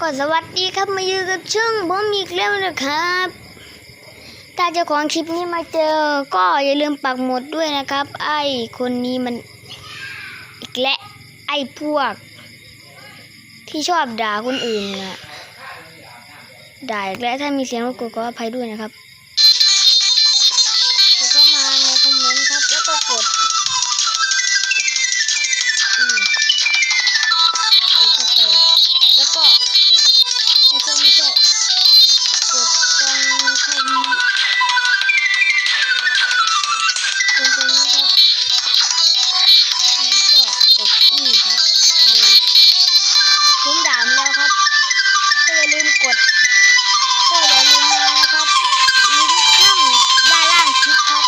ก็สวัสดีครับมาอยู่กับช่องผมอีกแล้วนะครับ ถ้าเจ้าของคลิปนี้มาเจอ ก็อย่าลืมปักหมุดด้วยนะครับ ไอ้คนนี้มัน อีกและไอ้พวก ที่ชอบด่าคนอื่นนะด่าอีกแล้วถ้ามีเสียงรบกวนก็อภัยด้วยนะครับ นี้ครับนี่ก็ตกอี้ครับเลยคุ้มดามแล้วครับอย่าลืมกดก็อย่าลืมมานะครับลิงก์ข้างด้านล่างคลิปครับ